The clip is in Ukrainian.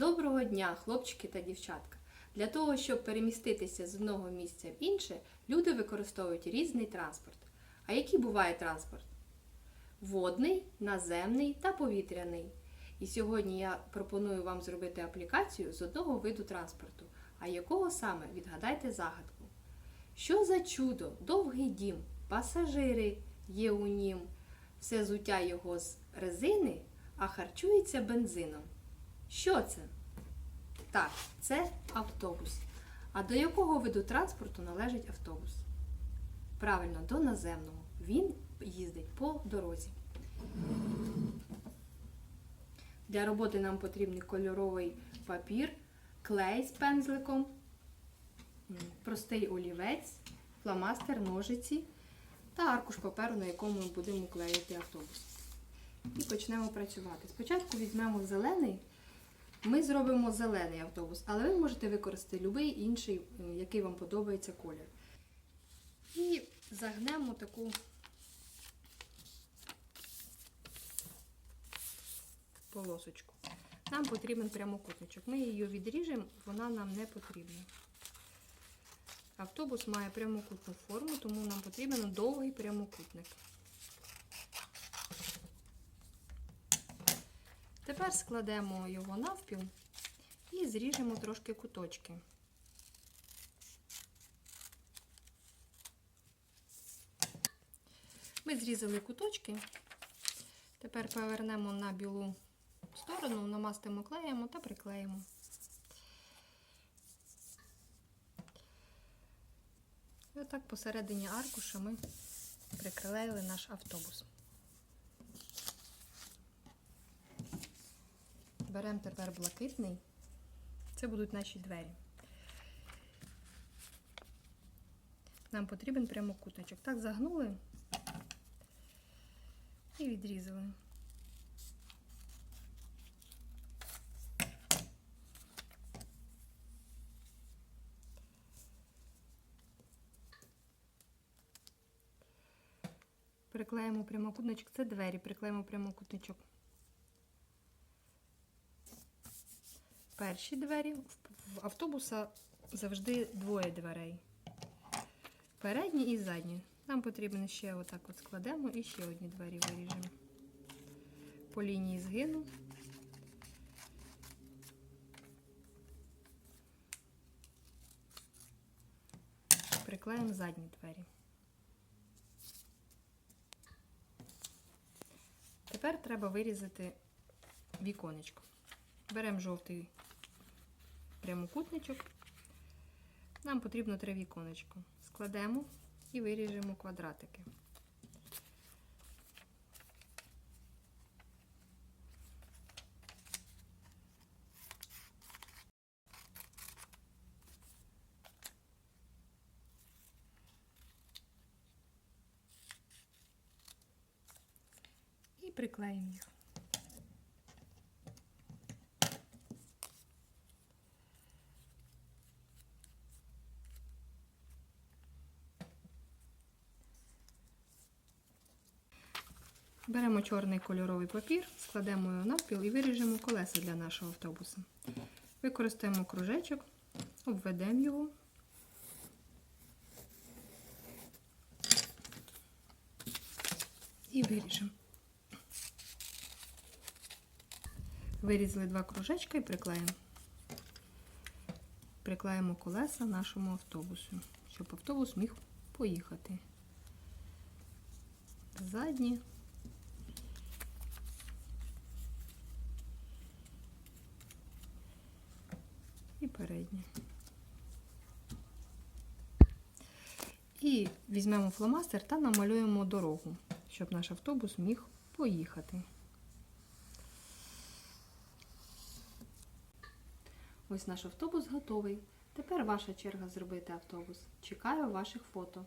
Доброго дня, хлопчики та дівчатка! Для того, щоб переміститися з одного місця в інше, люди використовують різний транспорт. А який буває транспорт? Водний, наземний та повітряний. І сьогодні я пропоную вам зробити аплікацію з одного виду транспорту. А якого саме відгадайте загадку? Що за чудо, довгий дім, пасажири є у нім, все зуття його з резини, а харчується бензином. Що це? Так, це автобус. А до якого виду транспорту належить автобус? Правильно, до наземного. Він їздить по дорозі. Для роботи нам потрібний кольоровий папір, клей з пензликом, простий олівець, фломастер, ножиці та аркуш паперу, на якому ми будемо клеїти автобус. І почнемо працювати. Спочатку візьмемо зелений. Ми зробимо зелений автобус, але ви можете використати будь-який інший, який вам подобається колір. І загнемо таку полосочку. Нам потрібен прямокутничок. Ми її відріжемо, вона нам не потрібна. Автобус має прямокутну форму, тому нам потрібен довгий прямокутник. Тепер складемо його навпіл і зріжемо трошки куточки. Ми зрізали куточки. Тепер повернемо на білу сторону, намастимо клеєм та приклеїмо. І отак посередині аркуша ми приклеїли наш автобус. Беремо тепер блакитний. Це будуть наші двері. Нам потрібен прямокутничок. Так загнули і відрізали. Приклеїмо прямокутничок. Це двері, приклеїмо прямокутничок. Перші двері. В автобуса завжди двоє дверей. Передні і задні. Нам потрібно ще отак от складемо і ще одні двері виріжемо. По лінії згину. Приклеїмо задні двері. Тепер треба вирізати віконечко. Беремо жовтий прямокутничок. Нам потрібно три віконечко. Складемо і виріжемо квадратики. І приклеїмо їх. Беремо чорний кольоровий папір, складемо його навпіл і виріжемо колеса для нашого автобуса. Використаємо кружечок, обведемо його. І виріжемо. Вирізали два кружечка і приклеїмо. Приклеїмо колеса нашому автобусу, щоб автобус міг поїхати. Задні. І. І візьмемо фломастер та намалюємо дорогу, щоб наш автобус міг поїхати. Ось наш автобус готовий. Тепер ваша черга зробити автобус. Чекаю ваших фото.